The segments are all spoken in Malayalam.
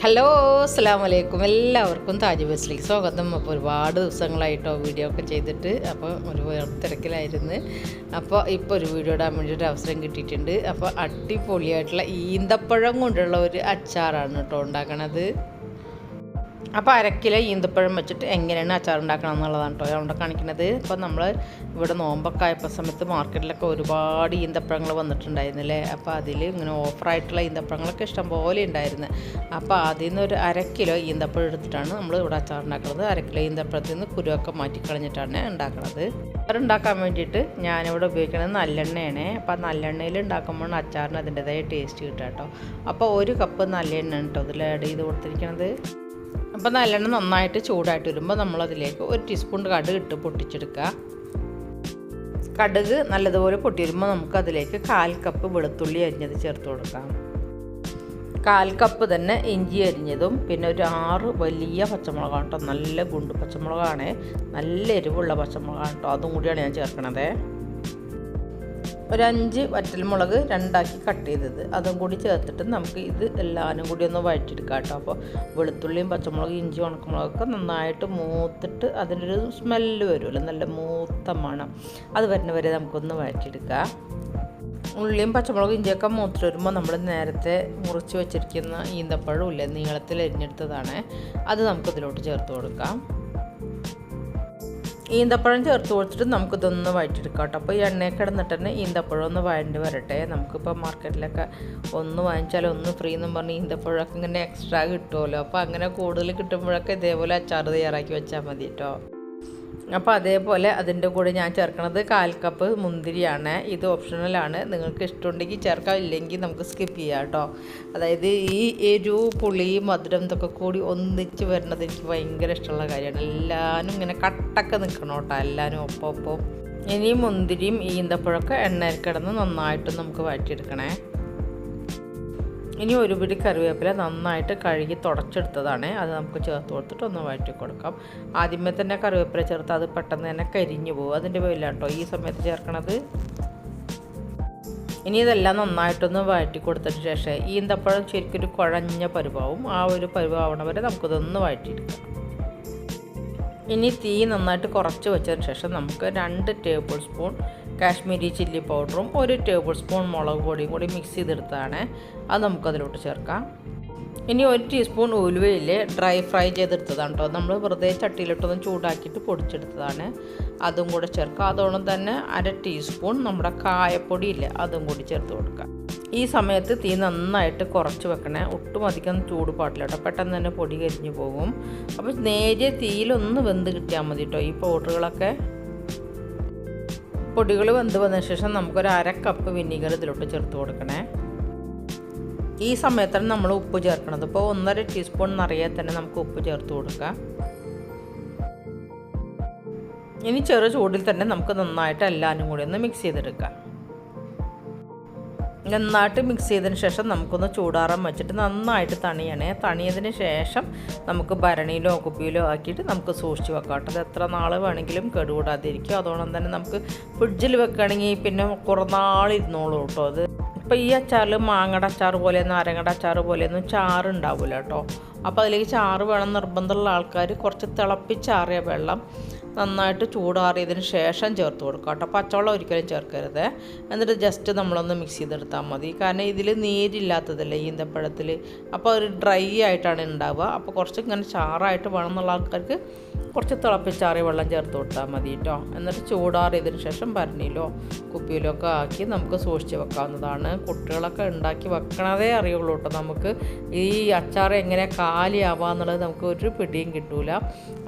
ഹലോ അസ്സാം വലൈക്കും എല്ലാവർക്കും താജ് ബസ്സിലേക്ക് സ്വാഗതം. അപ്പോൾ ഒരുപാട് ദിവസങ്ങളായിട്ടോ വീഡിയോ ഒക്കെ ചെയ്തിട്ട് അപ്പോൾ ഒരു തിരക്കിലായിരുന്നു. അപ്പോൾ ഇപ്പോൾ ഒരു വീഡിയോ ഇടാൻ വേണ്ടി ഒരു അവസരം കിട്ടിയിട്ടുണ്ട്. അപ്പോൾ അടിപൊളിയായിട്ടുള്ള ഈന്തപ്പഴം കൊണ്ടുള്ള ഒരു അച്ചാറാണ് കേട്ടോ ഉണ്ടാക്കണത്. അപ്പോൾ അരക്കിലെ ഈന്തപ്പഴം വെച്ചിട്ട് എങ്ങനെയാണ് അച്ചാർ ഉണ്ടാക്കണം എന്നുള്ളതാണ് കേട്ടോ അവിടെ കാണിക്കുന്നത്. ഇപ്പോൾ നമ്മൾ ഇവിടെ നോമ്പൊക്കെ ആയപ്പോൾ സമയത്ത് മാർക്കറ്റിലൊക്കെ ഒരുപാട് ഈന്തപ്പഴങ്ങൾ വന്നിട്ടുണ്ടായിരുന്നില്ലേ? അപ്പോൾ അതിൽ ഇങ്ങനെ ഓഫറായിട്ടുള്ള ഈന്തപ്പഴങ്ങളൊക്കെ ഇഷ്ടം പോലെ ഉണ്ടായിരുന്നു. അപ്പോൾ അതിൽ നിന്ന് ഒരു അരക്കിലോ കിലോ ഈന്തപ്പഴം എടുത്തിട്ടാണ് നമ്മൾ ഇവിടെ അച്ചാർ ഉണ്ടാക്കുന്നത്. അരക്കിലോ കിലോ ഈന്തപ്പഴത്തിൽ നിന്ന് കുരുവൊക്കെ മാറ്റിക്കളഞ്ഞിട്ടാണ് ഉണ്ടാക്കുന്നത് അച്ചാർ ഉണ്ടാക്കാൻ വേണ്ടിയിട്ട് ഞാനിവിടെ ഉപയോഗിക്കുന്നത് നല്ലെണ്ണയാണ്. അപ്പോൾ നല്ലെണ്ണയിൽ ഉണ്ടാക്കുമ്പോൾ അച്ചാറിന് അതിന്റെതായ ടേസ്റ്റ് കിട്ടുക കേട്ടോ അപ്പോൾ ഒരു കപ്പ് നല്ലെണ്ണ കേട്ടോ ഇതിൽ ആഡ് ചെയ്ത് കൊടുത്തിരിക്കുന്നത് അപ്പോൾ നല്ലെണ്ണ നന്നായിട്ട് ചൂടായിട്ട് വരുമ്പോൾ നമ്മളതിലേക്ക് ഒരു ടീസ്പൂൺ കടുക് ഇട്ട് പൊട്ടിച്ചെടുക്കുക. കടുക് നല്ലതുപോലെ പൊട്ടി വരുമ്പോൾ നമുക്കതിലേക്ക് കാൽ കപ്പ് വെളുത്തുള്ളി അരിഞ്ഞത് ചേർത്ത് കൊടുക്കാം. കാൽ കപ്പ് തന്നെ ഇഞ്ചി അരിഞ്ഞതും പിന്നെ ഒരു ആറ് വലിയ പച്ചമുളകാണ് കേട്ടോ. നല്ല ഗുണ്ട് പച്ചമുളകാണ്. നല്ല എരിവുള്ള പച്ചമുളകാണ് കേട്ടോ. അതും കൂടിയാണ് ഞാൻ ചേർക്കണത്. ഒരു അഞ്ച് വറ്റൽമുളക് രണ്ടാക്കി കട്ട് ചെയ്തത്. അതും കൂടി ചേർത്തിട്ട് നമുക്ക് ഇത് എല്ലാവരും കൂടി ഒന്ന് വഴറ്റിയെടുക്കാം കേട്ടോ. അപ്പോൾ വെളുത്തുള്ളിയും പച്ചമുളകും ഇഞ്ചി ഉണക്കമുളകൊക്കെ നന്നായിട്ട് മൂത്തിട്ട് അതിനൊരു സ്മെല്ല് വരുമല്ലോ. നല്ല മൂത്ത മണം. അത് വരുന്ന വരെ നമുക്കൊന്ന് വഴറ്റിയെടുക്കാം. ഉള്ളിയും പച്ചമുളകും ഇഞ്ചിയൊക്കെ മൂത്ത് വരുമ്പോൾ നമ്മൾ നേരത്തെ മുറിച്ച് വെച്ചിരിക്കുന്ന ഈന്തപ്പഴം ഇല്ലേ നീളത്തിൽ എരിഞ്ഞെടുത്തതാണ്. അത് നമുക്കിതിലോട്ട് ചേർത്ത് കൊടുക്കാം. ഈന്തപ്പഴം ചേർത്ത് കൊടുത്തിട്ട് നമുക്കിതൊന്ന് വഴറ്റിയെടുക്കാം കേട്ടോ. അപ്പോൾ ഈ എണ്ണയിൽ കിടന്നിട്ട് തന്നെ ഈന്തപ്പഴം ഒന്ന് വഴണ്ടി വരട്ടെ. നമുക്കിപ്പോൾ മാർക്കറ്റിലൊക്കെ ഒന്ന് വാങ്ങിച്ചാൽ ഒന്ന് ഫ്രീ എന്നും പറഞ്ഞ് ഈന്തപ്പഴമൊക്കെ ഇങ്ങനെ എക്സ്ട്രാ കിട്ടുമല്ലോ അപ്പോൾ അങ്ങനെ കൂടുതൽ കിട്ടുമ്പോഴൊക്കെ ഇതേപോലെ അച്ചാർ തയ്യാറാക്കി വെച്ചാൽ മതി കേട്ടോ. അപ്പോൾ അതേപോലെ അതിന്റെ കൂടെ ഞാൻ ചേർക്കണത് കാൽ കപ്പ് മുന്തിരിയാണ്. ഇത് ഓപ്ഷണലാണ് നിങ്ങൾക്ക് ഇഷ്ടമുണ്ടെങ്കിൽ ചേർക്കാം. ഇല്ലെങ്കിൽ നമുക്ക് സ്കിപ്പ് ചെയ്യാം കേട്ടോ അതായത് ഈ എരു പുളി മധുരം ഇതൊക്കെ കൂടി ഒന്നിച്ച് വരുന്നത് എനിക്ക് ഭയങ്കര ഇഷ്ടമുള്ള കാര്യമാണ്. എല്ലാവരും ഇങ്ങനെ കട്ടൊക്കെ നിൽക്കണം കേട്ടോ എല്ലാവരും ഒപ്പം ഒപ്പം. ഇനി മുന്തിരിയും ഈന്തപ്പഴമൊക്കെ എണ്ണയിൽ കിടന്ന് നന്നായിട്ട് നമുക്ക് വഴറ്റിയെടുക്കണേ. ഇനി ഒരു പിടി കറിവേപ്പില നന്നായിട്ട് കഴുകി തുടച്ചെടുത്തതാണ്. അത് നമുക്ക് ചേർത്ത് കൊടുത്തിട്ട് ഒന്ന് വഴറ്റി കൊടുക്കാം. ആദ്യമേ തന്നെ കറിവേപ്പില ചേർത്ത് അത് പെട്ടെന്ന് തന്നെ കരിഞ്ഞു പോകും. അതിന്റെ പേരില്ല കേട്ടോ ഈ സമയത്ത് ചേർക്കണത്. ഇനി ഇതെല്ലാം നന്നായിട്ടൊന്ന് വഴറ്റി കൊടുത്തതിന് ശേഷം ഈന്തപ്പഴം ശരിക്കും ഒരു കുഴഞ്ഞ പരുവാവും. ആ ഒരു പരുവാവണ വരെ നമുക്കിതൊന്ന് വഴറ്റിയെടുക്കാം. ഇനി തീ നന്നായിട്ട് കുറച്ച് വെച്ചതിന് ശേഷം നമുക്ക് രണ്ട് ടേബിൾ സ്പൂൺ കാശ്മീരി ചില്ലി പൗഡറും ഒരു ടേബിൾ സ്പൂൺ മുളക് പൊടിയും കൂടി മിക്സ് ചെയ്തെടുത്താണ് അത് നമുക്കതിലോട്ട് ചേർക്കാം. ഇനി ഒരു ടീസ്പൂൺ ഉലുവയിൽ ഡ്രൈ ഫ്രൈ ചെയ്തെടുത്തതാണ് കേട്ടോ നമ്മൾ വെറുതെ ചട്ടിയിലിട്ടൊന്ന് ചൂടാക്കിയിട്ട് പൊടിച്ചെടുത്തതാണ്. അതും കൂടെ ചേർക്കാം. അതോടൊപ്പം തന്നെ അര ടീസ്പൂൺ നമ്മുടെ കായപ്പൊടി ഇല്ലേ അതും കൂടി ചേർത്ത് കൊടുക്കാം. ഈ സമയത്ത് തീ നന്നായിട്ട് കുറച്ച് വെക്കണേ. ഒട്ടും അധികം ചൂട് പാടില്ല കേട്ടോ പെട്ടെന്ന് തന്നെ പൊടി കരിഞ്ഞു പോകും. അപ്പോൾ നേരിയ തീയിലൊന്ന് വെന്ത് കിട്ടിയാൽ മതി കേട്ടോ ഈ പൗഡറുകളൊക്കെ പൊടികൾ വെന്ത് വന്നതിന് ശേഷം നമുക്കൊരു അര കപ്പ് വിനീഗർ ഇതിലോട്ട് ചേർത്ത് കൊടുക്കണേ. ഈ സമയത്താണ് നമ്മൾ ഉപ്പ് ചേർക്കണത്. ഇപ്പോൾ ഒന്നര ടീസ്പൂൺ നിറയെ തന്നെ നമുക്ക് ഉപ്പ് ചേർത്ത് കൊടുക്കാം. ഇനി ചെറു ചൂടിൽ തന്നെ നമുക്ക് നന്നായിട്ട് എല്ലാവരും കൂടി ഒന്ന് മിക്സ് ചെയ്തെടുക്കാം. നന്നായിട്ട് മിക്സ് ചെയ്തതിന് ശേഷം നമുക്കൊന്ന് ചൂടാറാൻ വെച്ചിട്ട് നന്നായിട്ട് തണിയണേ. തണിയതിന് ശേഷം നമുക്ക് ഭരണിയിലോ കുപ്പിയിലോ ആക്കിയിട്ട് നമുക്ക് സൂക്ഷിച്ച് വെക്കാം കേട്ടോ. അത് എത്ര നാൾ വേണമെങ്കിലും കേടുകൂടാതിരിക്കും. അതുകൊണ്ട് തന്നെ നമുക്ക് ഫ്രിഡ്ജിൽ വെക്കുകയാണെങ്കിൽ പിന്നെ കുറേ നാളിരുന്നോളൂ കേട്ടോ. അത് ഇപ്പോൾ ഈ അച്ചാർ മാങ്ങയുടെ അച്ചാർ പോലെ നാരങ്ങയുടെ അച്ചാർ പോലെയൊന്നും ചാറ് ഉണ്ടാവില്ല കേട്ടോ. അപ്പോൾ അതിലേക്ക് ചാറ് വേണം നിർബന്ധമുള്ള ആൾക്കാർ കുറച്ച് തിളപ്പിച്ചാറിയ വെള്ളം നന്നായിട്ട് ചൂടാറിയതിന് ശേഷം ചേർത്ത് കൊടുക്കുക കേട്ടോ. പച്ചവെള്ളം ഒരിക്കലും ചേർക്കരുത്. എന്നിട്ട് ജസ്റ്റ് നമ്മളൊന്ന് മിക്സ് ചെയ്തെടുത്താൽ മതി. കാരണം ഇതിൽ നീരില്ലാത്തതല്ലേ ഈന്തപ്പഴത്തിൽ അപ്പോൾ ഒരു ഡ്രൈ ആയിട്ടാണ് ഉണ്ടാവുക അപ്പോൾ കുറച്ച് ഇങ്ങനെ ചാറായിട്ട് വേണം എന്നുള്ള ആൾക്കാർക്ക് കുറച്ച് തിളപ്പിച്ചാറിയ വെള്ളം ചേർത്ത് കൊടുത്താൽ മതി കേട്ടോ. എന്നിട്ട് ചൂടാറിയതിന് ശേഷം ഭരണിയിലോ കുപ്പിയിലോ ഒക്കെ ആക്കി നമുക്ക് സൂക്ഷിച്ച് വെക്കാവുന്നതാണ്. കുട്ടികളൊക്കെ ഉണ്ടാക്കി വെക്കണതേ അറിയുള്ളൂ കേട്ടോ നമുക്ക്. ഈ അച്ചാർ എങ്ങനെ കാലിയാവുക എന്നുള്ളത് നമുക്ക് ഒരു പിടിയും കിട്ടൂല.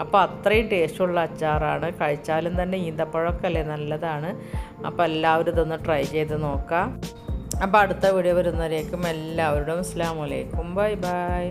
അപ്പോൾ അത്രയും ടേസ്റ്റുള്ള അച്ചാറാണ്. കഴിച്ചാലും തന്നെ ഈന്തപ്പഴമൊക്കെ അല്ലേ നല്ലതാണ്. അപ്പോൾ എല്ലാവരും ഇതൊന്ന് ട്രൈ ചെയ്ത് നോക്കാം അപ്പോൾ അടുത്ത വീഡിയോ വരുന്നവരേക്കും എല്ലാവരോടും അസ്സാം വലൈക്കും ബൈ ബൈ